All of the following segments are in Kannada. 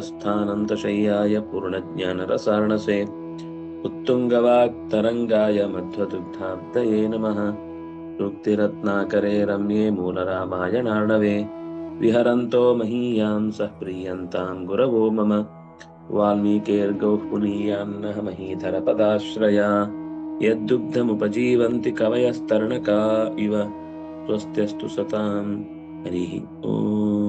स्वान्तस्थानन्तशय्याय पूर्णज्ञानरसार्णसे उत्तुङ्गवाक्तरङ्गाय मध्वदुग्धाब्दये नमः। सूक्तिरत्नाकरे रम्ये मूलरामायणार्णवे। विहरन्तो महीयां सः प्रीयन्तां गुरवो मम। वाल्मीकेर्गौः पुनीयान्नः महीधरपदाश्रया। यद्दुग्धमुपजीवन्ति कवयस्तरणका इव। स्वस्त्यस्तु सतां हरिः ॐ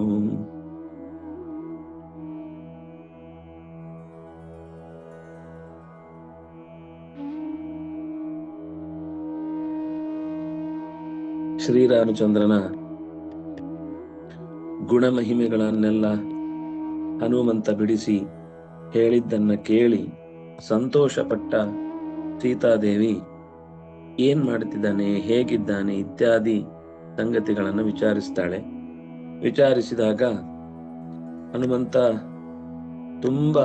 ಶ್ರೀರಾಮಚಂದ್ರನ ಗುಣಮಹಿಮೆಗಳನ್ನೆಲ್ಲ ಹನುಮಂತ ಬಿಡಿಸಿ ಹೇಳಿದ್ದನ್ನ ಕೇಳಿ ಸಂತೋಷಪಟ್ಟ ಸೀತಾದೇವಿ ಏನ್ ಮಾಡ್ತಿದ್ದಾನೆ, ಹೇಗಿದ್ದಾನೆ ಇತ್ಯಾದಿ ಸಂಗತಿಗಳನ್ನು ವಿಚಾರಿಸ್ತಾಳೆ. ವಿಚಾರಿಸಿದಾಗ ಹನುಮಂತ ತುಂಬ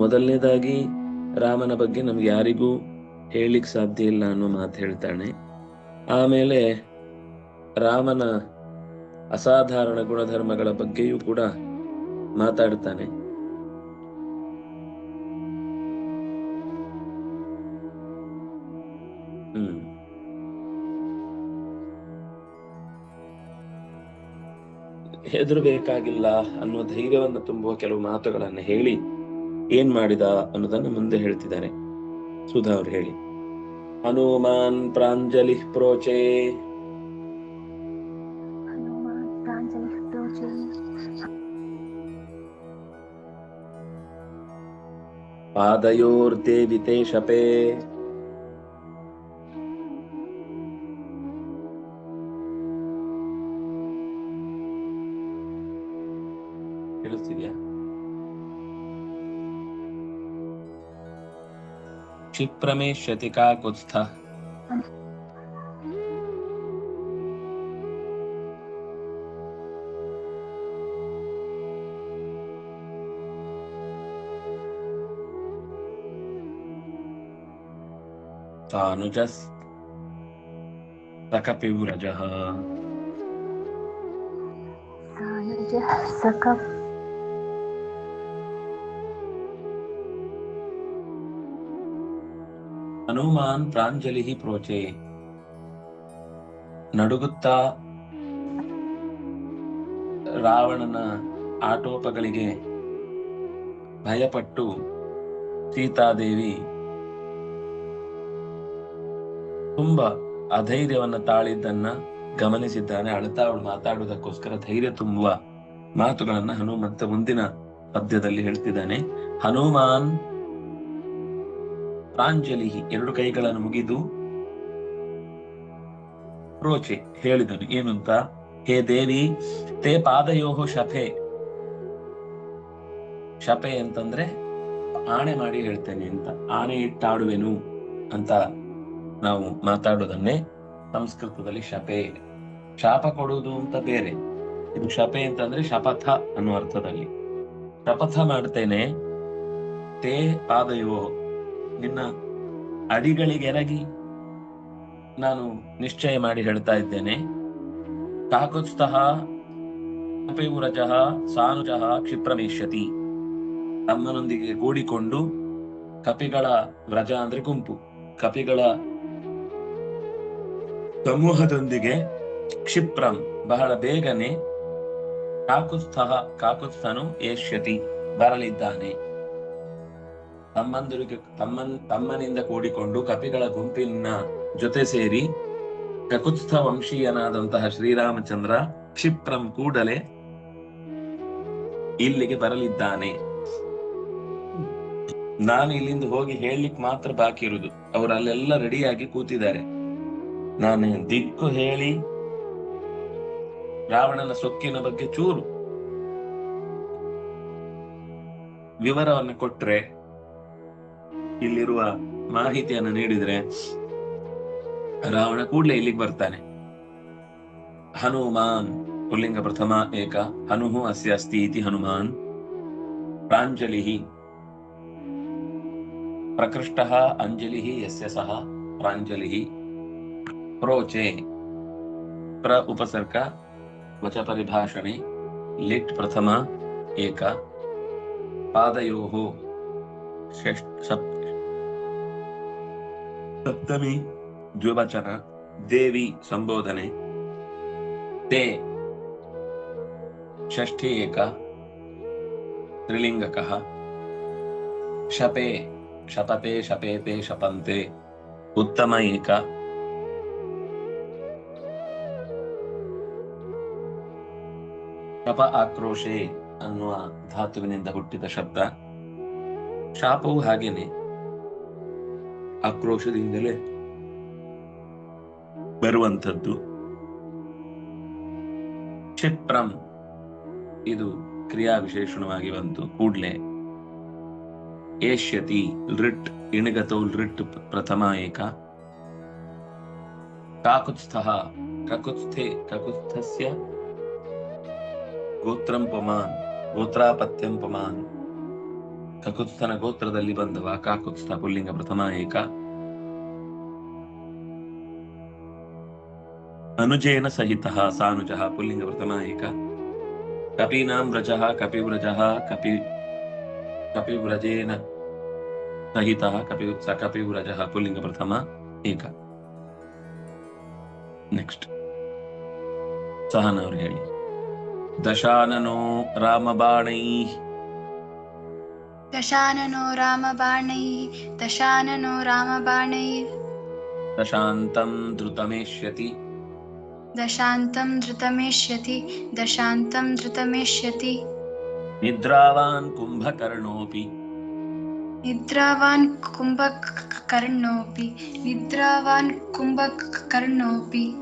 ಮೊದಲನೇದಾಗಿ ರಾಮನ ಬಗ್ಗೆ ನಮ್ಗೆ ಯಾರಿಗೂ ಹೇಳಿಕ್ ಸಾಧ್ಯ ಇಲ್ಲ ಅನ್ನೋ ಮಾತು ಹೇಳ್ತಾನೆ. ಆಮೇಲೆ ರಾಮನ ಅಸಾಧಾರಣ ಗುಣಧರ್ಮಗಳ ಬಗ್ಗೆಯೂ ಕೂಡ ಮಾತಾಡ್ತಾನೆ. ಹ್ಮ್. ಹೆದರಬೇಕಾಗಿಲ್ಲ ಅನ್ನೋ ಧೈರ್ಯವನ್ನು ತುಂಬುವ ಕೆಲವು ಮಾತುಗಳನ್ನು ಹೇಳಿ ಏನ್ ಮಾಡಿದ ಅನ್ನೋದನ್ನು ಮುಂದೆ ಹೇಳ್ತಿದ್ದಾರೆ. ಸುಧಾ ಅವ್ರು ಹೇಳಿ. हनुमान् प्राञ्जलिः प्रोचे। पादयोर्देविते शपे। क्षिप्रमेष्यति का कुत्स्थः सकपिव्रजः। तानुजः ಹನುಮಾನ್ ಪ್ರಾಂಜಲಿ ಪ್ರೋಚೆ. ನಡುಗುತ್ತಾ ರಾವಣನ ಆಟೋಪಗಳಿಗೆ ಭಯಪಟ್ಟು ಸೀತಾದೇವಿ ತುಂಬಾ ಅಧೈರ್ಯವನ್ನ ತಾಳಿದ್ದನ್ನ ಗಮನಿಸಿದ್ದಾನೆ. ಅಳ್ತಾ ಅವಳು ಮಾತಾಡುವುದಕ್ಕೋಸ್ಕರ ಧೈರ್ಯ ತುಂಬುವ ಮಾತುಗಳನ್ನ ಹನುಮಂತ ಮುಂದಿನ ಪದ್ಯದಲ್ಲಿ ಹೇಳ್ತಿದ್ದಾನೆ. ಹನುಮಾನ್ ಪ್ರಾಂಜಲಿ ಎರಡು ಕೈಗಳನ್ನು ಮುಗಿದು ರೋಚೆ ಹೇಳಿದನು. ಏನು ಅಂತ ಹೇ ದೇವಿ, ತೇ ಪಾದಯೋಹೋ ಶಫೆ. ಶಪೆ ಅಂತಂದ್ರೆ ಆಣೆ ಮಾಡಿ ಹೇಳ್ತೇನೆ ಅಂತ. ಆಣೆ ಇಟ್ಟಾಡುವೆನು ಅಂತ ನಾವು ಮಾತಾಡೋದನ್ನೇ ಸಂಸ್ಕೃತದಲ್ಲಿ ಶಪೆ ಶಾಪ ಕೊಡುವುದು ಅಂತ ಬೇರೆ. ಇದು ಶಪೆ ಅಂತಂದ್ರೆ ಶಪಥ ಅನ್ನೋ ಅರ್ಥದಲ್ಲಿ. ಶಪಥ ಮಾಡ್ತೇನೆ, ತೇ ಪಾದಯೋ ನಿನ್ನ ಅಡಿಗಳಿಗೆ ಎರಗಿ ನಾನು ನಿಶ್ಚಯ ಮಾಡಿ ಹೇಳ್ತಾ ಇದ್ದೇನೆ. ಕಾಕುತ್ಸ್ಥಃ ಕಪಿವ್ರಜಃ ಸಾನುಜಃ ಕ್ಷಿಪ್ರಮೇಶ್ಯತಿ ಅಮ್ಮನೊಂದಿಗೆ ಕೂಡಿಕೊಂಡು ಕಪಿಗಳ ವ್ರಜ ಅಂದ್ರೆ ಗುಂಪು. ಕಪಿಗಳ ಸಮೂಹದೊಂದಿಗೆ ಕ್ಷಿಪ್ರಂ ಬಹಳ ಬೇಗನೆ ಕಾಕುತ್ಸ್ಥಃ ಕಾಕುತ್ಸ್ಥನು ಏಷ್ಯತಿ ಬರಲಿದ್ದಾನೆ. ತಮ್ಮಂದಿರಿಗೆ ತಮ್ಮನ್, ತಮ್ಮನಿಂದ ಕೂಡಿಕೊಂಡು ಕಪಿಗಳ ಗುಂಪಿನ ಜೊತೆ ಸೇರಿ ಕಕುತ್ಸ್ಥ ವಂಶೀಯನಾದಂತಹ ಶ್ರೀರಾಮಚಂದ್ರ ಕ್ಷಿಪ್ರಂ ಕೂಡಲೇ ಇಲ್ಲಿಗೆ ಬರಲಿದ್ದಾನೆ. ನಾನು ಇಲ್ಲಿಂದ ಹೋಗಿ ಹೇಳಲಿಕ್ಕೆ ಮಾತ್ರ ಬಾಕಿ ಇರುದು. ಅವರು ಅಲ್ಲೆಲ್ಲ ರೆಡಿಯಾಗಿ ಕೂತಿದ್ದಾರೆ. ನಾನು ದಿಕ್ಕು ಹೇಳಿ ರಾವಣನ ಸೊಕ್ಕಿನ ಬಗ್ಗೆ ಚೂರು ವಿವರವನ್ನು ಕೊಟ್ರೆ ಇಲ್ಲಿರುವ ಮಾಹಿತಿಯನ್ನು ನೀಡಿದ್ರೆ ರಾವಣ ಕೂಡಲೇ ಇಲ್ಲಿಗೆ ಬರ್ತಾನೆ. ಹನುಮಾನ್, ಪುಲ್ಲಿಂಗ ಪ್ರಥಮ ಏಕ ಹನುಃ ಅಸ್ಯ ಅಸ್ತಿ ಇತಿ ಹನುಮಾನ್ ಪ್ರಾಂಜಲಿ ಪ್ರಕೃಷ್ಟ ಅಂಜಲಿ ಯಸ್ಯ ಸಹ ಪ್ರಾಂಜಲಿ ಪ್ರೋಚೆ, ಪ್ರ ಉಪಸರ್ಗ, ವಚ ಪರಿಭಾಷಣೆ, ಲಿಟ್ ಪ್ರಥಮ ಏಕ ಪಾದಯೋಃ ಷಷ್ಠ ಸಪ್ ಸಪ್ತಮಿ ದ್ವಿವಚನ ದೇವಿ ಸಂಬೋಧನೆ, ತೇ ಷಷ್ಠಿ ಏಕ ತ್ರಿಲಿಂಗಕ ಶಪೇ ಶಪತೆ ಶಪೇತೆ ಶಪಂತೆ, ಉತ್ತಮ ಏಕ. ಶಪ ಆಕ್ರೋಶೆ ಅನ್ನುವ ಧಾತುವಿನಿಂದ ಹುಟ್ಟಿದ ಶಬ್ದ. ಶಾಪವು ಹಾಗೇನೆ. ಆಕ್ರೋಶದಿಂದಲೇ ಬರುವಂಥದ್ದು. ಕ್ಷಿಪ್ರಂ. ಇದು ಕ್ರಿಯಾ ವಿಶೇಷಣವಾಗಿ ಬಂತು. ಕೂಡ್ಲೆ ಏಷ್ಯತಿ ಲೃಟ್ ಇಣಗತೌ ಲೃಟ್ ಪ್ರಥಮ ಏಕ. ಕಾಕುತ್ಸ್ಥಃ ಕಕುತ್ಸ್ಥೆ ಕಕುತ್ಸ್ಥಸ್ಯ ಗೋತ್ರಂ ಪಮಾನ್, ಗೋತ್ರಾಪತ್ಯಂ ಪಮಾನ್. ಕಕುತ್ಸ್ಥನ ಗೋತ್ರದಲ್ಲಿ ಬಂದವ. ಕಾಕುತ್ಸ್ಥ ಪುಲ್ಲಿಂಗ ಪ್ರಥಮ ಏಕ. ಅನುಜೇನ ಸಹಿತಃ, ಸಾನುಜಃ, ಪುಲ್ಲಿಂಗ ಪ್ರಥಮ ಏಕ. ಕಪೀನಾಂ ವ್ರಜಃ ಕಪಿವ್ರಜಃ, ಕಪಿ, ಕಪಿವ್ರಜೇನ ಸಹಿತಃ ಕಪಿ ಸ ಕಪಿವ್ರಜಃ, ಪುಲ್ಲಿಂಗ ಪ್ರಥಮ ಏಕ. ನೆಕ್ಸ್ಟ್ ಸಹನ ಅವ್ರು ಹೇಳಿ. ದಶಾನನೋ ರಾಮಬಾಣೈ. दशाननो रामबाणैः दशाननो रामबाणैः। दशान्तं द्रुतमेष्यति। दशान्तं धृतमेष्यति दशान्तं धृतमेष्यति निद्रावान् कुम्भकर्णोऽपि। निद्रावान् कुम्भकर्णोऽपि। निद्रावान् कुम्भकर्णोऽपि।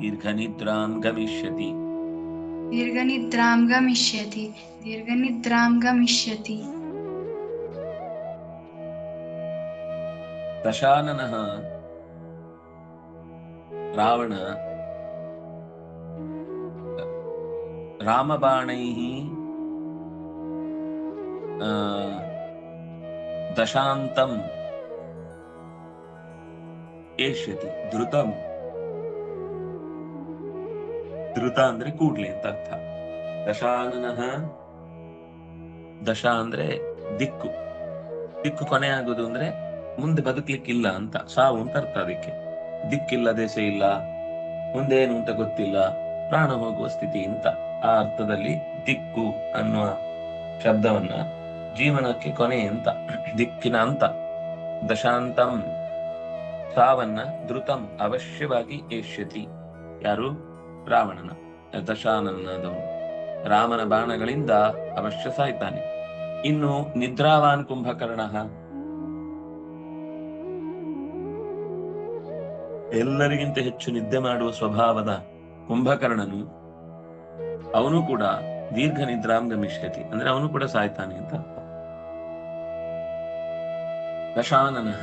दीर्घनिद्रां गमिष्यति। दीर्घनिद्रां गमिष्यति। दीर्घनिद्रां गमिष्यति। ದಶಾನನಃ ರಾವಣ. ರಾಮಬಾಣೈ ದಶಾಂತಂ ಏಷ್ಯತಿ ಧೃತಂ ಧೃತ ಅಂದ್ರೆ ಕೂಡ್ಲಿ ಅಂತ ಅರ್ಥ. ದಶಾನನಃ, ದಶ ಅಂದ್ರೆ ದಿಕ್ಕು. ದಿಕ್ಕು ಕೊನೆ ಆಗುದು ಅಂದ್ರೆ ಮುಂದೆ ಬದುಕ್ಲಿಕ್ಕಿಲ್ಲ ಅಂತ, ಸಾವು ಅಂತ ಅರ್ಥ ಅದಕ್ಕೆ. ದಿಕ್ಕಿಲ್ಲ ದೇಶ ಇಲ್ಲ, ಮುಂದೇನು ಅಂತ ಗೊತ್ತಿಲ್ಲ, ಪ್ರಾಣ ಹೋಗುವ ಸ್ಥಿತಿ ಅಂತ ಆ ಅರ್ಥದಲ್ಲಿ ದಿಕ್ಕು ಅನ್ನುವ ಶಬ್ದವನ್ನ ಜೀವನಕ್ಕೆ ಕೊನೆ ಅಂತ, ದಿಕ್ಕಿನ ಅಂತ, ದಶಾಂತಂ. ಸಾವನ್ನ ಧೃತಂ ಅವಶ್ಯವಾಗಿ ಏಷ್ಯತಿ. ಯಾರು? ರಾವಣನ ದಶಾನನಾದವನು ರಾಮನ ಬಾಣಗಳಿಂದ ಅವಶ್ಯ ಸಾಯ್ತಾನೆ. ಇನ್ನು ನಿದ್ರಾವಾನ್ ಕುಂಭಕರ್ಣ ಎಲ್ಲರಿಗಿಂತ ಹೆಚ್ಚು ನಿದ್ದೆ ಮಾಡುವ ಸ್ವಭಾವದ ಕುಂಭಕರ್ಣನು ಅವನು ಕೂಡ ದೀರ್ಘ ನಿದ್ರಾಂ ಗಮಿಷ್ಯತಿ ಅಂದ್ರೆ ಅವನು ಕೂಡ ಸಾಯ್ತಾನೆ ಅಂತ. ದಶಾನನಃ,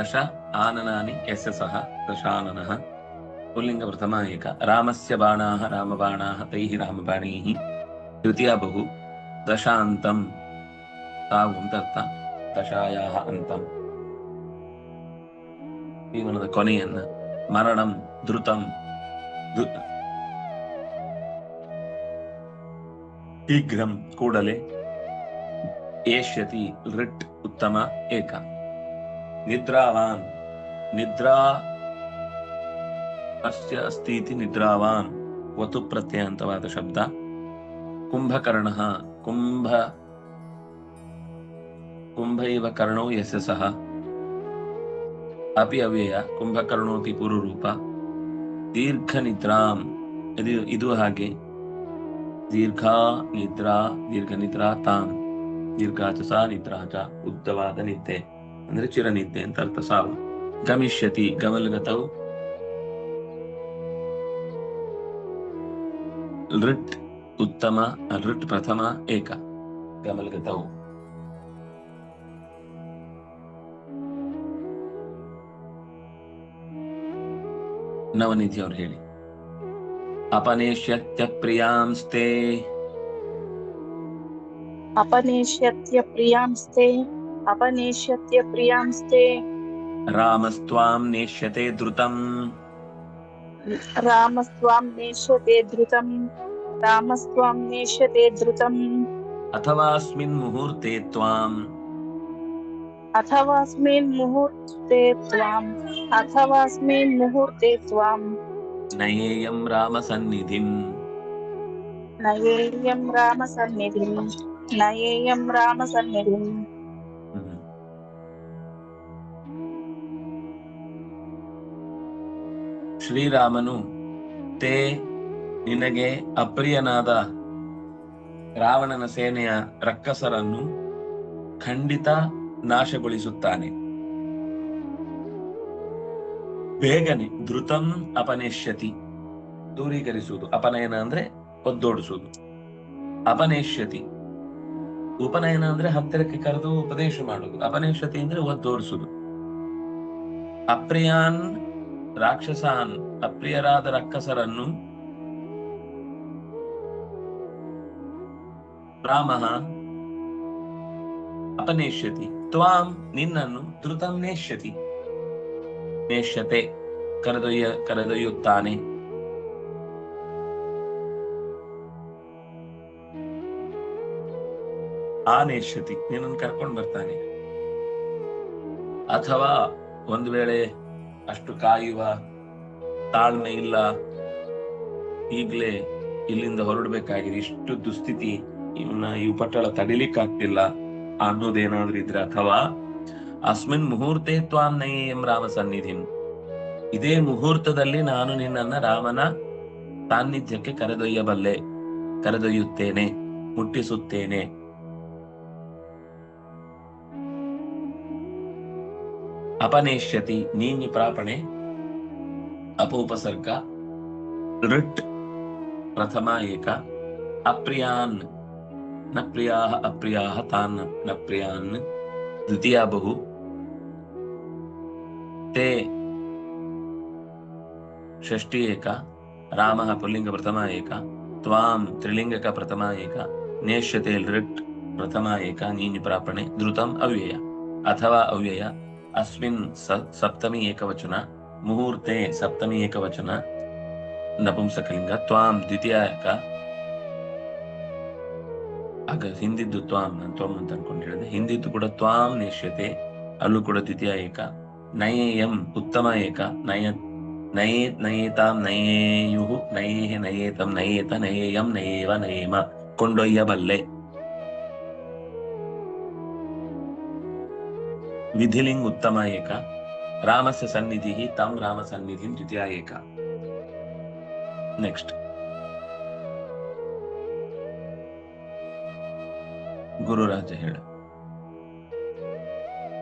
ದಶ ಆನನಾನಿ ಯಸ್ಯ ಸಹ ದಶಾನನಃ ಪುಲ್ಲಿಂಗ ಪ್ರಥಮ ಏಕ. ರಾಮಸ್ಯ ಬಾಣಾಹ, ರಾಮಬಾಣಾಹ, ತೈಃ ರಾಮಬಾಣೈಃ ತೃತೀಯ ಬಹು, ದಶಾಂತಂ ತಾವು ಅಂತ ದಶಾಯಾಹ ಅಂತಂ. ಜೀವನದ ಕೊನೆಯನ್ನ ಮರಣಂ ಧೃತಂ ಶೀಘ್ರಂ ಕೂಡಲೇ ಏಷ್ಯತಿ ಋಟ್ ಉತ್ತಮ ಏಕ. ನಿದ್ರಾವಾನ್. ನಿದ್ರಾ ಅಸ್ಯ ಅಸ್ತಿ ನಿದ್ರಾವಾನ್. ವತು ಪ್ರತ್ಯಯಂತವಾದ ಶಬ್ದ. ಕುಂಭಕರ್ಣ. ಕುಂಭ ಕುಂಭ ಇವ ಕರ್ಣೋ ಯಸ್ಯ ಸಹ ಅಪಿ ಅವ್ಯಯ ಕುಂಭಕರ್ಣೋಪಿ ಪುರುರೂಪ ದೀರ್ಘ ನಿದ್ರಾಂ ಇದು ಇದು ಹಾಗೆ. ದೀರ್ಘ ನಿದ್ರಾ ದೀರ್ಘ ನಿದ್ರಾ ತಾಂ ದೀರ್ಘಾಚ ಸಾ ನಿದ್ರಾಚ ಉದ್ದವಾದ ನಿದ್ದೆ. ಅಂದ್ರೆ ಚಿರನಿದ್ದೆ ಅಂತ ಅರ್ಥ, ಸಾವು. ಗಮಿಷ್ಯತಿ ಗಮಲ್ಗತವು ಲೃಟ್ ಉತ್ತಮ ಲೃಟ್ ಪ್ರಥಮ, ಏಕ. ಗಮಲ್ಗತವು ನವನಿಧಿ ಅವ್ರು ಹೇಳಿ ಅಪನೇಷ್ಯತ್ಯ ಪ್ರಿಯಾಂಸ್ತೆ ಅಪನೇಷ್ಯತ್ಯ ಪ್ರಿಯಾಂಸ್ತೆ ಅಪನೇಷ್ಯತ್ಯ ಪ್ರಿಯಾಂಸ್ತೆ ರಾಮಸ್ತ್ವಾಂ ನೇಷ್ಯತೆ ಧೃತಂ ರಾಮಸ್ತ್ವಾಂ ನೇಷ್ಯತೆ ಧೃತಂ ರಾಮಸ್ತ್ವಾಂ ನೇಷ್ಯತೆ ಧೃತಂ ಅಥವಾ ಅಸ್ಮಿನ್ ಮುಹೂರ್ತೆ ತ್ವಾಂ अथवास्मिन् मुहूर्ते त्वाम् अथवास्मिन् मुहूर्ते त्वां नयेयं रामसन्निधिम् नयेयं रामसन्निधिं नयेयं रामसन्निधिम् ಹ್ಮ್. ಶ್ರೀರಾಮನು ತೇ ನಿನಗೆ ಅಪ್ರಿಯನಾದ ರಾವಣನ ಸೇನೆಯ ರಕ್ಕಸರನ್ನು ಖಂಡಿತ ನಾಶಗೊಳಿಸುತ್ತಾನೆ. ಬೇಗನೆ ಧೃತಂ ಅಪನೇಶ್ಯತಿ ದೂರೀಕರಿಸುವುದು, ಅಪನಯನ ಅಂದ್ರೆ ಒದ್ದೋಡಿಸುವುದು. ಅಪನೇಶ್ಯತಿ ಉಪನಯನ ಅಂದ್ರೆ ಹತ್ತಿರಕ್ಕೆ ಕರೆದು ಉಪದೇಶ ಮಾಡುವುದು, ಅಪನೇಷ್ಯತಿ ಅಂದ್ರೆ ಒದ್ದೋಡಿಸುವುದು. ಅಪ್ರಿಯಾನ್ ರಾಕ್ಷಸಾನ್, ಅಪ್ರಿಯರಾದ ರಕ್ಕಸರನ್ನು ರಾಮ ಅಪನೇಷ್ಯತಿ ತ್ವಾಂ ನಿನ್ನನ್ನು ಧೃತಂ ನೇಷ್ಯತಿ ನೇಷ್ಯತೆ ಕರೆದೊಯ್ಯ, ಕರೆದೊಯ್ಯುತ್ತಾನೆ. ಆನೇಷ್ಯತಿ ನಿನ್ನನ್ನು ಕರ್ಕೊಂಡು ಬರ್ತಾನೆ. ಅಥವಾ ಒಂದು ವೇಳೆ ಅಷ್ಟು ಕಾಯುವ ತಾಳ್ಮೆ ಇಲ್ಲ, ಈಗಲೇ ಇಲ್ಲಿಂದ ಹೊರಡಬೇಕಾಗಿದೆ. ಇಷ್ಟು ದುಸ್ಥಿತಿ ಇವನ್ನ ಈ ಪಟ್ಟಳ ತಡಿಲಿಕ್ಕಾಗ್ತಿಲ್ಲ. ಅನ್ನೋದೇನಾದ್ರೂ ಇದ್ರೆ ಅಥವಾ ಅಸ್ಮಿನ್ ಮುಹೂರ್ತೆ ತ್ವಾಂ ನಯೇಯಂ ರಾಮ ಸನ್ನಿಧಿಂ. ಇದೇ ಮುಹೂರ್ತದಲ್ಲಿ ನಾನು ನಿನ್ನನ್ನ ರಾಮನ ಸಾನ್ನಿಧ್ಯಕ್ಕೆ ಕರೆದೊಯ್ಯಬಲ್ಲೆ, ಕರೆದೊಯ್ಯುತ್ತೇನೆ, ಮುಟ್ಟಿಸುತ್ತೇನೆ. ಅಪನೇಷ್ಯತಿ ನೀನಿ ಪ್ರಾಪಣೆ, ಅಪೋಪಸರ್ಗ, ಋಟ್ ಪ್ರಥಮ ಏಕ, ಅಪ್ರಿಯಾನ್ न प्रिया अप्रिया तान् न प्रियान् द्वितीय बहु। ते षष्ठी एका, रामः पुल्लिङ्गप्रथमा एका का प्रथमा एका नेश्यते लृट प्रथमा एका नीनिप्रापणे द्रुतम अव्यय। अथवा अव्यय, अस्मिन् सप्तमी एकवचन, मुहूर्ते सप्तमी एकवचन, नपुंसकलिङ्ग, त्वां द्वितीय का ಆಗ ಹಿಂದಿದ್ದು ತ್ವಾಂ ನಾನು ತ್ವಾಂ ಅಂತ ಅನ್ಕೊಂಡು ಹೇಳಿದೆ ಹಿಂದಿದ್ದು ಕೂಡ ತ್ವಾಂ ನೇಷ್ಯತೆ, ಅಲ್ಲೂ ಕೂಡ ದ್ವಿತೀಯ ಏಕ. ನಯೇಯಂ ಉತ್ತಮ ಏಕ. ನಯ, ನಯೇ, ನಯೇತಾಂ ನಯೇಯು ನಯೇಹ ನಯೇತಂ ನಯೇತ, ನಯೇಯಂ ನಯೇವ ನಯೇಮ. ಕೊಂಡೊಯ್ಯಬಲ್ಲೆ. ವಿಧಿಲಿಂಗ್ ಉತ್ತಮ ಏಕ. ರಾಮಸ್ಯ ಸನ್ನಿಧಿ ತಂ ರಾಮ ಸನ್ನಿಧಿ ದ್ವಿತೀಯ ಏಕ. ನೆಕ್ಸ್ಟ್ ಗುರುರಾಜ ಹೇಳ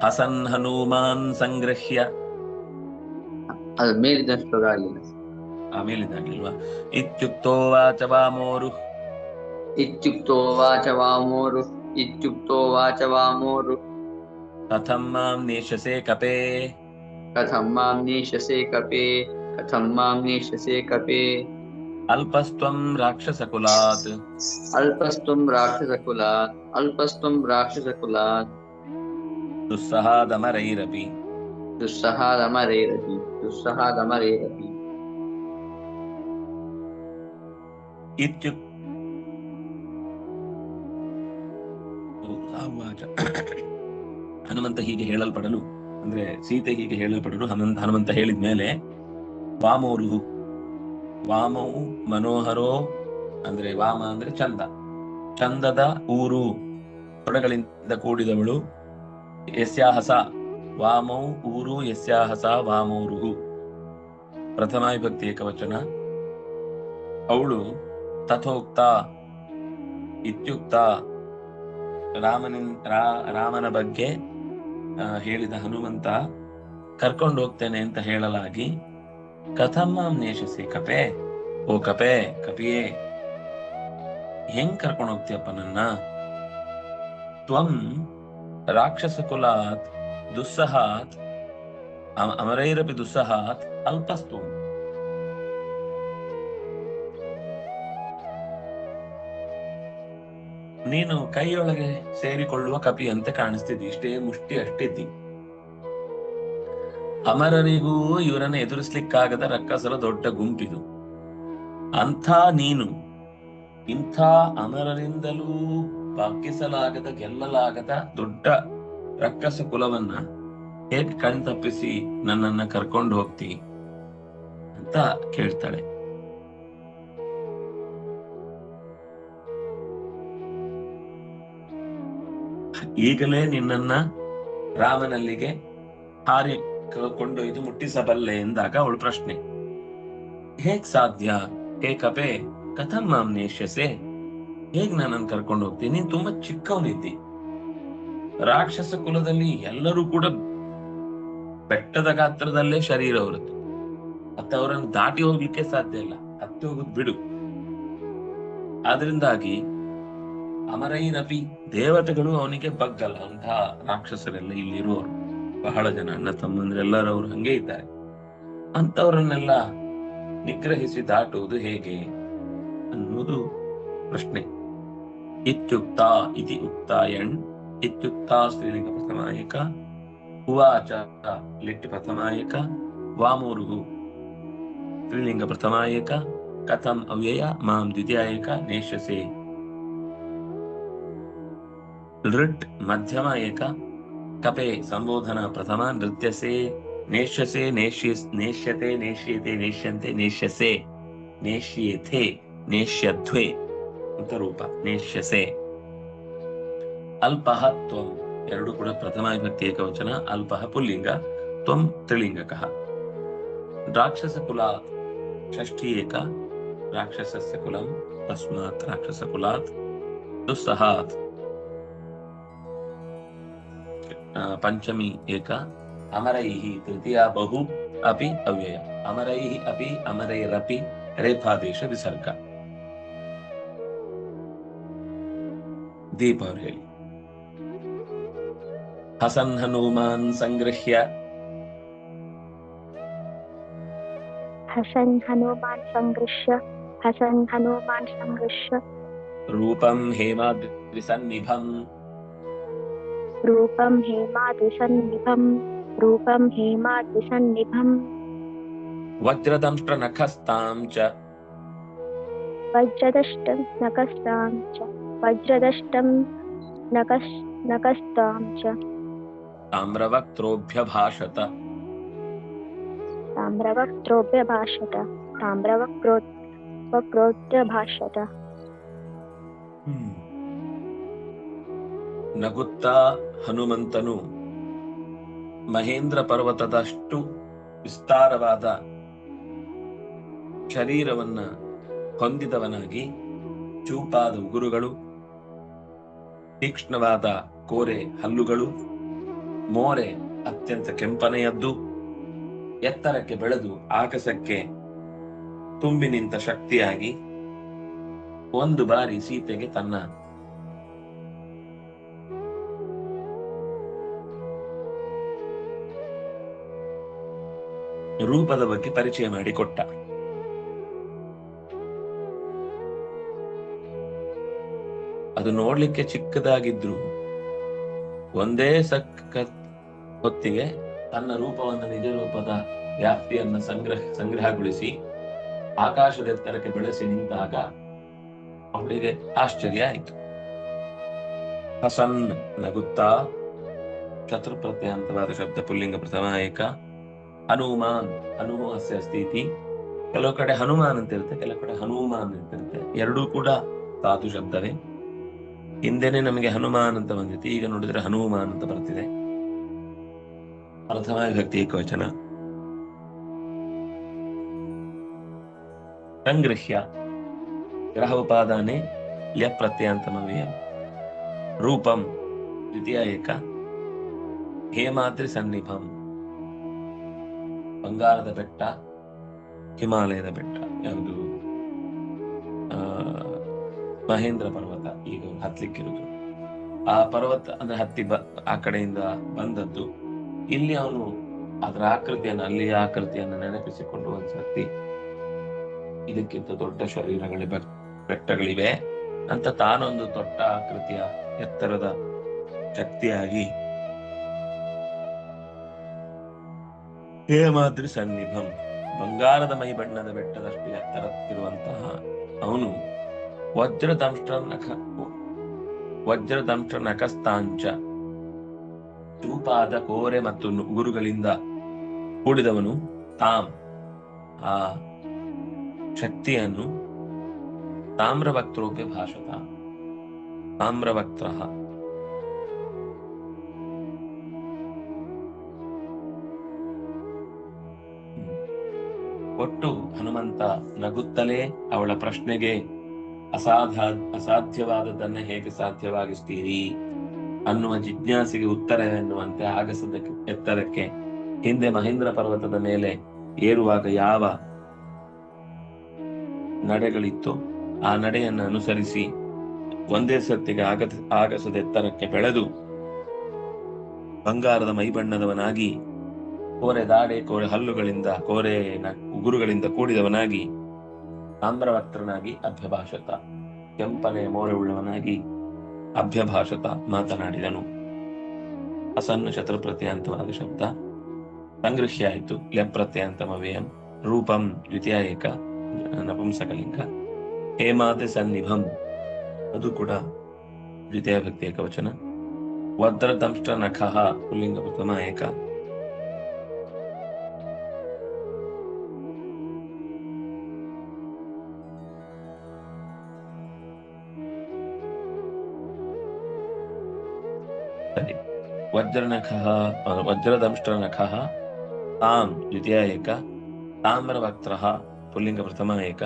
ಹಸನ್ ಹನುಮಾನ್ ಸಂಗ್ರಹ್ಯ ಅದು ಮೇಲಿನ ಶ್ಲೋಕ ಆಗಲಿಲ್ಲ ಆಮೇಲಿದಾಗ್ಲಿಲ್ವಾ ಇತ್ಯುಕ್ತೋ ವಾಚ ವಾಮೋರು ಇತ್ಯುಕ್ತೋ ವಾಚ ವಾಮೋರು ಇತ್ಯುಕ್ತೋ ವಾಚ ವಾಮೋರು ಕಥಂ ಮಾಂ ನೇಷಸೆ ಕಪೇ ಕಥಂ ಮಾಂ ನೀಶಸೆ ಕಪೆ ಕಥಂ ಮಾಂ ನೀಶಸೆ ಕಪೆ ಅಲ್ಪಸ್ತ್ವಂ ರಾಕ್ಷಸಕುಲಾತ್. ಅಲ್ಪಸ್ತ್ವಂ ರಾಕ್ಷಸಕುಲಾತ್ ಅಲ್ಪಸ್ತ್ವಂ ರಾಕ್ಷಸಕುಲಾತ್. ದುಸ್ಸಹಾದಮರೈರಪಿ. ದುಸ್ಸಹಾದಮರೈರಪಿ ದುಸ್ಸಹಾದಮರೈರಪಿ. ಇತ್ಯುಕ್. ಹನುಮಂತ ಹೀಗೆ ಹೇಳಲ್ಪಡಲು ಅಂದ್ರೆ ಸೀತೆ ಹೀಗೆ ಹೇಳಲ್ಪಡಲು ಹನುಮಂತ ಹನುಮಂತ ಹೇಳಿದ್ಮೇಲೆ ವಾಮೋರು ವಾಮವು ಮನೋಹರೋ ಅಂದ್ರೆ ವಾಮ ಅಂದ್ರೆ ಚಂದ. ಚಂದದ ಊರು. ಕೊಡಗಳಿಂದ ಕೂಡಿದವಳು ಯಸ್ಯಾಹಸ. ವಾಮೌ ಊರು, ಯಸ್ಯಾಹಸ ವಾಮೌರು ಪ್ರಥಮ ವಿಭಕ್ತಿ ಏಕವಚನ. ಅವಳು ತಥೋಕ್ತ, ಇತ್ಯುಕ್ತ. ರಾಮನಿನ್, ರಾ- ರಾಮನ ಬಗ್ಗೆ ಹೇಳಿದ ಹನುಮಂತ, ಕರ್ಕೊಂಡು ಹೋಗ್ತೇನೆ ಅಂತ ಹೇಳಲಾಗಿ ಕಥಮ್ಮ ನೇಷಸಿ, ಕಪೆ. ಓ ಕಪೆ, ಕಪಿಯೇ. ಹೆಂಗ್ ಕರ್ಕೊಂಡು ಹೋಗ್ತೀಯಪ್ಪ ನನ್ನ? ತ್ವಂ ರಾಕ್ಷಸ ಕುಲಾತ್ ದುಸ್ಸಹಾತ್ ಅಮ- ಅಮರೈರಪಿ ದುಸ್ಸಹಾತ್, ಅಲ್ಪಸ್ತು. ನೀನು ಕೈಯೊಳಗೆ ಸೇರಿಕೊಳ್ಳುವ ಕಪಿ ಅಂತ ಕಾಣಿಸ್ತಿದ್ದಿ. ಇಷ್ಟೇ ಮುಷ್ಟಿ ಅಷ್ಟಿದ್ದಿ. ಅಮರರಿಗೂ ಇವರನ್ನು ಎದುರಿಸ್ಲಿಕ್ಕಾಗದ ರಕ್ಕಸರ ದೊಡ್ಡ ಗುಂಪಿದು. ಅಂಥ ನೀನು, ಇಂಥ ಅಮರರಿಂದಲೂ ಬಗ್ಗಿಸಲಾಗದ ಗೆಲ್ಲಲಾಗದ ದೊಡ್ಡ ರಕ್ಕಸ ಕುಲವನ್ನ ಹೇಗೆ ಕಣ್ತಪ್ಪಿಸಿ ನನ್ನನ್ನ ಕರ್ಕೊಂಡು ಹೋಗ್ತಿ ಅಂತ ಕೇಳ್ತಾಳೆ. ಈಗಲೇ ನಿನ್ನನ್ನ ರಾಮನಲ್ಲಿಗೆ ಹಾರಿ ಕೊಂಡೊಯ್ದು ಮುಟ್ಟಿಸಬಲ್ಲೆ ಎಂದಾಗ ಅವಳು ಪ್ರಶ್ನೆ, ಹೇಗ್ ಸಾಧ್ಯ? ಹೇ ಕಪೆ, ಕಥಂ ಮಾಮ್ ನೇಷ್ಯಸೆ? ಹೇಗ್ ನಾನನ್ ಕರ್ಕೊಂಡು ಹೋಗ್ತೀನಿ? ನೀನ್ ತುಂಬಾ ಚಿಕ್ಕವನಿದ್ದಿ. ರಾಕ್ಷಸ ಕುಲದಲ್ಲಿ ಎಲ್ಲರೂ ಕೂಡ ಬೆಟ್ಟದ ಗಾತ್ರದಲ್ಲೇ ಶರೀರ ಅವರದ್ದು ಮತ್ತೆ ಅವರನ್ನು ದಾಟಿ ಹೋಗ್ಲಿಕ್ಕೆ ಸಾಧ್ಯ ಇಲ್ಲ. ಹತ್ತಿ ಹೋಗುದ್ ಬಿಡು. ಆದ್ರಿಂದಾಗಿ ಅಮರೈರಪಿ ದೇವತೆಗಳು ಅವನಿಗೆ ಬಗ್ಗಲ್ಲ. ಅಂತ ರಾಕ್ಷಸರೆಲ್ಲ ಇಲ್ಲಿರುವವರು. ಬಹಳ ಜನ ಅಣ್ಣ ತಮ್ಮಂದ್ರೆಲ್ಲರೂ ಅವ್ರು ಹಂಗೆ ಇದ್ದಾರೆ. ಅಂತವರನ್ನೆಲ್ಲ ನಿಗ್ರಹಿಸಿ ದಾಟುವುದು ಹೇಗೆ ಅನ್ನುವುದು ಪ್ರಶ್ನೆ. ಇತ್ಯುಕ್ತ ಇತಿ ಉಕ್ತಾಯಣ್ ಇತ್ಯುಕ್ತ ಸ್ತ್ರೀಲಿಂಗ ಪ್ರಥಮಾಯಕ, ಉವಾಚ ಲಿಟ್ ಪ್ರಥಮಾಯಕ, ವಾಮೂರುಹು ಸ್ತ್ರೀಲಿಂಗ ಪ್ರಥಮಾಯಕ, ಕಥಂ ಅವ್ಯಯ, ಮಾಂ ದ್ವಿತೀಯಾಯಕ ನೇಷಸೆ ಲೃಟ್ ಮಧ್ಯಮ ಏಕ ಕಪೆ ಸಂಬೋಧನ ಪ್ರಥಮ ನೃತ್ಯಸೆ ನೇಷ್ಯಸೆ ನೇಷ್ಯ ನೇಷ್ಯತೆ ನೇಷ್ಯತೆ ನೇಷ್ಯಂತೆ ನೇಷ್ಯಸೆ ನೇಷ್ಯೇಥೆ ನೇಷ್ಯಧ್ವೆ ಅಂತ ರೂಪ ನೇಷ್ಯಸೆ ಅಲ್ಪಃ ತ್ವಂ ಎರಡು ಕೂಡ ಪ್ರಥಮ ವಿಭಕ್ತಿ ಏಕವಚನ ಅಲ್ಪಃ ಪುಲ್ಲಿಂಗ, ತ್ವಂ ತ್ರಿಲಿಂಗಕಃ। ರಾಕ್ಷಸ ಕುಲಾತ್ ಷಷ್ಠಿ ಏಕ ರಾಕ್ಷಸಸ್ಯ ಕುಲಂ ತಸ್ಮಾತ್ ರಾಕ್ಷಸ ಕುಲಾತ್ ದುಸ್ಸಹಾತ್। पंचमी एक अमर तृतीय बहु अभी अव्यय। अमर अभी अमरैरपि रेफादेश विसर्ग दीपावली। हसन् हनूमान् सङ्गृह्य। हसन् हनूमान् सङ्गृह्य। हसन् हनूमान् सङ्गृह्य। रूपं हेमाद्रिसन्निभम्। रूपं हेमादिसन्निभं रूपं हेमादिसन्निभम् वज्रदंष्ट्रनखस्तां च। वज्रदष्टं नखस्तां च। वज्रदष्टं नखस् नखस्तां च। ताम्रवक्त्रोऽभ्यभाषत। ताम्रवक्त्रोऽभ्यभाषत। ताम्रवक्त्रो वक्रोऽभ्यभाषत हम्म। नगुत्ता ಹನುಮಂತನು ಮಹೇಂದ್ರ ಪರ್ವತದಷ್ಟು ವಿಸ್ತಾರವಾದ ಶರೀರವನ್ನ ಹೊಂದಿದವನಾಗಿ ಚೂಪಾದ ಉಗುರುಗಳು, ತೀಕ್ಷ್ಣವಾದ ಕೋರೆ ಹಲ್ಲುಗಳು, ಮೋರೆ ಅತ್ಯಂತ ಕೆಂಪನೆಯದ್ದು, ಎತ್ತರಕ್ಕೆ ಬೆಳೆದು ಆಕಾಶಕ್ಕೆ ತುಂಬಿ ನಿಂತ ಶಕ್ತಿಯಾಗಿ ಒಂದು ಬಾರಿ ಸೀತೆಗೆ ತನ್ನ ರೂಪದ ಬಗ್ಗೆ ಪರಿಚಯ ಮಾಡಿಕೊಟ್ಟ ಅದು ನೋಡ್ಲಿಕ್ಕೆ ಚಿಕ್ಕದಾಗಿದ್ರು ಒಂದೇ ಸಕ್ಕ ಹೊತ್ತಿಗೆ ತನ್ನ ರೂಪವನ್ನು ನಿಜ ರೂಪದ ವ್ಯಾಪ್ತಿಯನ್ನ ಸಂಗ್ರಹ, ಸಂಗ್ರಹಗೊಳಿಸಿ ಆಕಾಶದ ಎತ್ತರಕ್ಕೆ ಬೆಳೆಸಿ ನಿಂತಾಗ ಅವಳಿಗೆ ಆಶ್ಚರ್ಯ ಆಯಿತು. ಹಸನ್ ನಗುತ್ತಾ ಶತ್ರುಪ್ರತ್ಯಂತವಾದ ಶಬ್ದ ಪುಲ್ಲಿಂಗ ಪ್ರಥಮ ಏಕ ಹನುಮಾನ್ ಹನುಮ ಸ್ಥಿತಿ ಅಸ್ತಿ ಇತಿ ಕೆಲವು ಕಡೆ ಹನುಮಾನ್ ಅಂತ ಇರುತ್ತೆ, ಕೆಲವು ಕಡೆ ಹನುಮಾನ್ ಅಂತ ಇರುತ್ತೆ. ಎರಡೂ ಕೂಡ ಧಾತು ಶಬ್ದವೇ. ಹಿಂದೆನೆ ನಮಗೆ ಹನುಮಾನ್ ಅಂತ ಬಂದಿತ್ತು, ಈಗ ನೋಡಿದ್ರೆ ಹನುಮಾನ್ ಅಂತ ಬರ್ತಿದೆ. ಅರ್ಥವಾಗಿ ಭಕ್ತಿ ಏಕವಚನ. ಸಂಗೃಹ್ಯ ಗ್ರಹ ಉಪಾದಾನೆ ಲ್ಯ ಪ್ರತ್ಯಂತಮವ್ಯ ರೂಪಂ, ದ್ವಿತೀಯ ಏಕ. ಹೇಮಾದ್ರಿ ಸನ್ನಿಭಂ. ಬಂಗಾರದ ಬೆಟ್ಟ, ಹಿಮಾಲಯದ ಬೆಟ್ಟ ಯಾವುದು? ಮಹೇಂದ್ರ ಪರ್ವತ ಈಗ ಹತ್ತಲಿಕ್ಕಿರುದು ಆ ಪರ್ವತ ಅಂದ್ರೆ ಹತ್ತಿ ಬ, ಆ ಕಡೆಯಿಂದ ಬಂದದ್ದು. ಇಲ್ಲಿ ಅವನು ಅದರ ಆಕೃತಿಯನ್ನು, ಅಲ್ಲಿಯ ಆಕೃತಿಯನ್ನು ನೆನಪಿಸಿಕೊಂಡು ಒಂದ್ಸತಿ ಇದಕ್ಕಿಂತ ದೊಡ್ಡ ಶರೀರಗಳ ಬೆಟ್ಟಗಳಿವೆ. ಅಂತ ತಾನೊಂದು ದೊಡ್ಡ ಆಕೃತಿಯ ಎತ್ತರದ ಶಕ್ತಿಯಾಗಿ ಹೇಮಾದ್ರಿ ಸನ್ನಿಭಂ. ಬಂಗಾರದ ಮೈ ಬಣ್ಣದ ಬೆಟ್ಟದಷ್ಟು ಎತ್ತರತ್ತಿರುವಂತಹ ಅವನು ವಜ್ರದಂಷ್ಟ ವಜ್ರದಂಷ್ಟ ನಖಸ್ತಾಂಚ ಚೂಪಾದ ಕೋರೆ ಮತ್ತು ಗುರುಗಳಿಂದ ಕೂಡಿದವನು ತಾಮ್. ಆ ಶಕ್ತಿಯನ್ನು ತಾಮ್ರವಕ್ತ್ರೋಪಿ ಭಾಷತ, ತಾಮ್ರವಕ್ತ್ರ. ಒಟ್ಟು ಹನುಮಂತ ನಗುತ್ತಲೇ ಅವಳ ಪ್ರಶ್ನೆಗೆ ಅಸಾಧ ಅಸಾಧ್ಯವಾದದನ್ನ ಹೇಗೆ ಸಾಧ್ಯವಾಗಿಸ್ತೀರಿ? ಅನ್ನುವ ಜಿಜ್ಞಾಸೆಗೆ ಉತ್ತರ ಎನ್ನುವಂತೆ ಆಗಸದ ಎತ್ತರಕ್ಕೆ ಹಿಂದೆ ಮಹೇಂದ್ರ ಪರ್ವತದ ಮೇಲೆ ಏರುವಾಗ ಯಾವ ನಡೆಗಳಿತ್ತು ಆ ನಡೆಯನ್ನು ಅನುಸರಿಸಿ ಒಂದೇ ಸತ್ತಿಗೆ ಆಗ ಆಗಸದ ಎತ್ತರಕ್ಕೆ ಬೆಳೆದು ಬಂಗಾರದ ಮೈಬಣ್ಣದವನಾಗಿ ಕೋರೆ ದಾಡೆ, ಕೋರೆ ಹಲ್ಲುಗಳಿಂದ, ಕೋರೆ ಉಗುರುಗಳಿಂದ ಕೂಡಿದವನಾಗಿ, ತಾಮ್ರವಕ್ತ್ರನಾಗಿ ಅಭ್ಯಭಾಷತ, ಕೆಂಪನೆ ಮೋರೆ ಉಳ್ಳವನಾಗಿ ಅಭ್ಯಭಾಷತ ಮಾತನಾಡಿದನು. ಅಸನ್ನ ಶತ್ರುಪ್ರತ್ಯಂತವಾದ ಶಬ್ದ. ಸಂಗೃಹ್ಯ ಆಯಿತು ವ್ಯಯಂ ರೂಪಂ ದ್ವಿತೀಯ ಏಕ ನಪುಂಸಕಲಿಂಗ, ಹೇಮಾತೆ ಸನ್ನಿಭಂ, ಅದು ಕೂಡ ದ್ವಿತೀಯ ಏಕವಚನ ವಜ್ರದಂಷ್ಟ ನಖಃ ಪುಲ್ಲಿಂಗ ಪ್ರಥಮ ಏಕ ಸರಿ. ವಜ್ರನಖಃ ವಜ್ರದಂಷ್ಟನಖಃ ತಾಂ ದ್ವಿತೀಯ ಏಕ, ತಾಮ್ರವಕ್ತ್ರ, ಪುಲ್ಲಿಂಗ ಪ್ರಥಮ ಏಕ,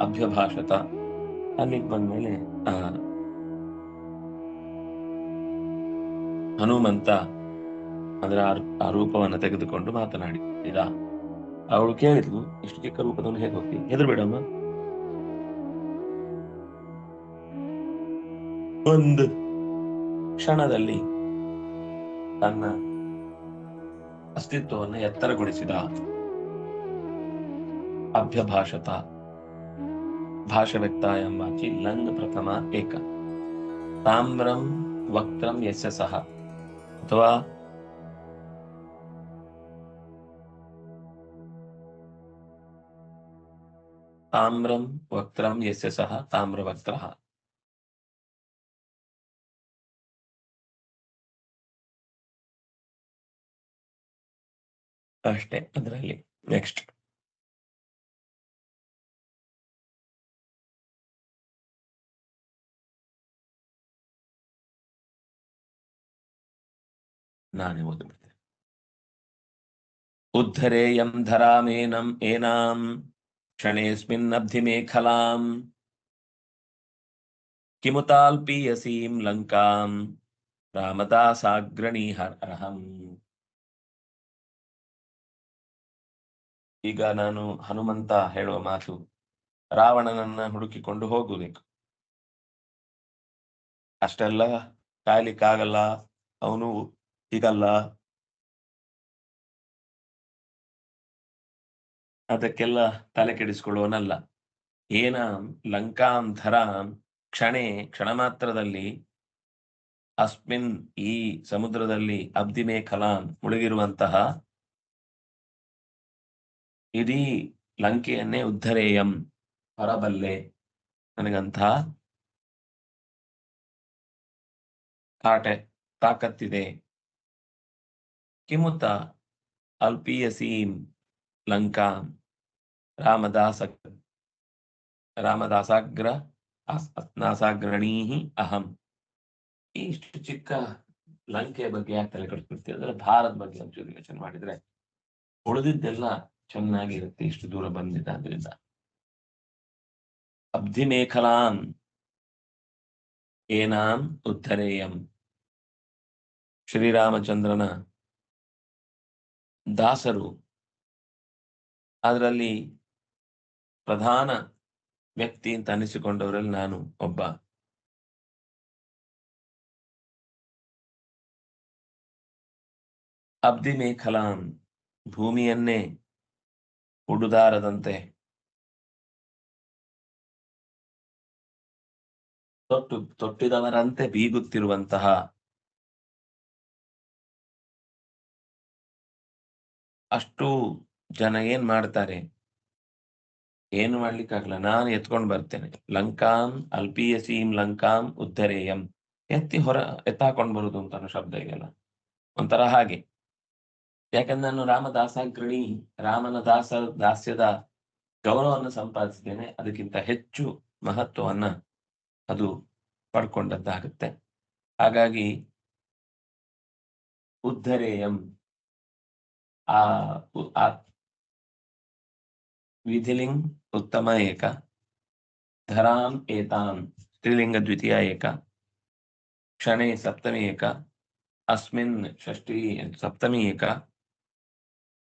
ಅಭ್ಯಭಾಷತ ಅಲ್ಲಿಗೆ ಬಂದ್ಮೇಲೆ ಹನುಮಂತ ಅದರ ಆ- ರೂಪವನ್ನು ತೆಗೆದುಕೊಂಡು ಮಾತನಾಡಿದ ಅವಳು ಕೇಳಿದ್ಲು, ಇಷ್ಟು ಚಿಕ್ಕ ರೂಪದವನು ಹೇಗೆ ಹೋಗ್ತಿ? ಹೆದರ್ಬೇಡಮ್ಮ. ಒಂದು ಕ್ಷಣದಲ್ಲಿ ತನ್ನ ಅಸ್ತಿತ್ವವನ್ನು ಎತ್ತರಗೊಳಿಸಿದ ಅಭ್ಯಭಾಷತ, ಭಾಷವ್ಯಕ್ತ ಎಂಬಾಚಿ ಲಂಗ್ ಪ್ರಥಮ ಏಕ. ತಾಮ್ರಂ ವಕ್ತ್ರಂ ಯಸ್ಯ ಸಹ. ಅಥವಾ ತಾಮ್ರಂ ವಕ್ತ್ರಂ ಯಸ್ಯ ಸಹ, ತಾಮ್ರವಕ್ತ್ರ. ಅಷ್ಟೇ ಅದರಲ್ಲಿ ನೆಕ್ಸ್ಟ್ ನಾನೇ ಓದ್ಬಿಡ್ತೇನೆ. ಉದ್ಧರೇಯಂ ಧರಾಮೇನಂ ಏನಾಂ ಕ್ಷಣೇಸ್ಮಿನ್ನಬ್ಧಿ ಮೇಖಲಾಂ ಕಿಮುತಾಲ್ಪೀಯಸೀಂ ಲಂಕಾಂ ರಾಮದಾಸಾಗ್ರಣೀಹರಹಂ ಈಗ ನಾನು ಹನುಮಂತ ಹೇಳುವ ಮಾತು, ರಾವಣನನ್ನ ಹುಡುಕಿಕೊಂಡು ಹೋಗಬೇಕು ಅಷ್ಟೆಲ್ಲ ಕಾಯ್ಲಿಕ್ಕಾಗಲ್ಲ, ಅವನು ಈಗಲ್ಲ ಅದಕ್ಕೆಲ್ಲ ತಲೆ ಕೆಡಿಸ್ಕೊಳ್ಳುವನಲ್ಲ ಏನಾಂ ಲಂಕಾಂ ಧರಾಂ ಕ್ಷಣೆ ಕ್ಷಣ ಮಾತ್ರದಲ್ಲಿ ಅಸ್ಮಿನ್ ಈ ಸಮುದ್ರದಲ್ಲಿ ಅಬ್ದಿಮೇ ಕಲಾಂ ಮುಳುಗಿರುವಂತಹ ಇಡೀ ಲಂಕೆಯನ್ನೇ ಉದ್ಧರೇಯಂ ಹೊರಬಲ್ಲೆ ನನಗಂತಹ ಕಾಟೆ ತಾಕತ್ತಿದೆ. ಕಿಮುತ ಅಲ್ಪಿಯಸೀಂ ಲಂಕಾ ರಾಮದಾಸ ರಾಮದಾಸಾಗ್ರ ನಾಸಾಗ್ರಣೀ ಅಹಂ. ಇಷ್ಟು ಚಿಕ್ಕ ಲಂಕೆಯ ಬಗ್ಗೆ ಯಾಕೆ ತಲೆ ಕೆಡಿಸ್ಬಿಡ್ತೀವಿ ಅಂದ್ರೆ ಭಾರತ ಬಗ್ಗೆ ಒಂಚೂರು ಯೋಚನೆ ಮಾಡಿದ್ರೆ ಉಳಿದಿದ್ದೆಲ್ಲ ಚೆನ್ನಾಗಿರುತ್ತೆ, ಇಷ್ಟು ದೂರ ಬಂದಿದ್ದಾದ್ರಿಂದ ಅದರಿಂದ ಮೇಖಲಾಂ ಏನಾಂ ಉತ್ತರೇಯಂ ಶ್ರೀರಾಮಚಂದ್ರನ ದಾಸರು. ಅದರಲ್ಲಿ ಪ್ರಧಾನ ವ್ಯಕ್ತಿ ಅಂತ ಅನಿಸಿಕೊಂಡವರಲ್ಲಿ ನಾನು ಒಬ್ಬ. ಅಬ್ದಿ ಮೇಖಲಾಂ ಭೂಮಿಯನ್ನೇ ಉಡುದಾರದಂತೆ. ತೊಟ್ಟು, ತೊಟ್ಟಿದವರಂತೆ ಬೀಗುತ್ತಿರುವಂತಹ ಅಷ್ಟು ಜನ ಏನ್ ಮಾಡ್ತಾರೆ? ಏನು ಮಾಡ್ಲಿಕ್ಕಾಗಲ್ಲ, ನಾನು ಎತ್ಕೊಂಡು ಬರ್ತೇನೆ. ಲಂಕಾಂ ಅಲ್ಪಿಯಸೀಂ ಲಂಕಾಂ ಉದ್ದರೇಯಂ ಎತ್ತಿ ಹೊರ, ಎತ್ತಾಕೊಂಡು ಬರುದು ಅಂತ ಶಬ್ದ ಇದೆಯಲ್ಲ? ಒಂಥರ ಹಾಗೆ. ಯಾಕಂದ್ರೆ ನಾನು ರಾಮದಾಸಾಗ್ರಣಿ ರಾಮನ ದಾಸ, ದಾಸ್ಯದ ಗೌರವವನ್ನು ಸಂಪಾದಿಸಿದ್ದೇನೆ. ಅದಕ್ಕಿಂತ ಹೆಚ್ಚು ಮಹತ್ವವನ್ನ ಅದು ಪಡ್ಕೊಂಡದ್ದಾಗುತ್ತೆ. ಹಾಗಾಗಿ ಉದ್ಧರೇಯಂ ಆ ವಿಧಿಲಿಂಗ್ ಉತ್ತಮ ಏಕ, ಧರಾಂ ಏತಾಂ ಸ್ತ್ರೀಲಿಂಗ ದ್ವಿತೀಯ ಏಕ, ಕ್ಷಣೇ ಸಪ್ತಮಿ ಏಕ, ಅಸ್ಮಿನ್ ಷಷ್ಠಿ ಸಪ್ತಮಿ ಏಕ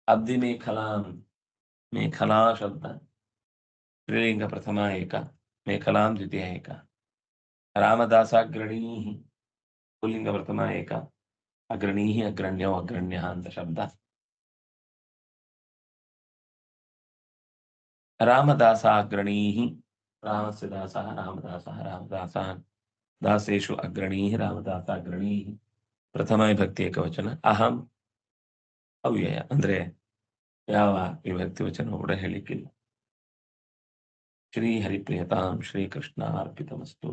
ಅಬ್ಧಿ ಮೇಖಲಾಂ ಮೇಖಲಾ ಶಬ್ದ ಸ್ತ್ರೀಲಿಂಗ ಪ್ರಥಮ ಏಕ ಮೇಖಲಾಂ ದ್ವಿತೀಯ ಏಕ ರಾಮದಾಸಾಗ್ರಣೀ ಪುಲ್ಲಿಂಗ ಪ್ರಥಮ ಏಕ ಅಗ್ರಣೀ ಅಗ್ರಣ್ಯೋ ಅಗ್ರಣ್ಯ ಅಂತ ಶಬ್ದ ರಾಮದಾಸಾಗ್ರಣೀ ರಾಮಸ್ಯ ದಾಸಃ ರಾಮದಾಸಃ ರಾಮದಾಸಾನ್ ದಾಸೇಶು ಅಗ್ರಣೀ ರಾಮದಾಸಾಗ್ರಣೀ ಪ್ರಥಮ ವಿಭಕ್ತಿ ಏಕವಚನ ಅಹಂ ಅವ್ಯಯ ಅಂದ್ರೆ ಯಾವ ವಿಭಕ್ತಿ ವಚನ ಕೂಡ ಹೇಳಿಕ್ಕಿಲ್ಲ. ಶ್ರೀ ಹರಿಪ್ರಿಯತಾಂ ಶ್ರೀಕೃಷ್ಣ ಅರ್ಪಿತಮಸ್ತು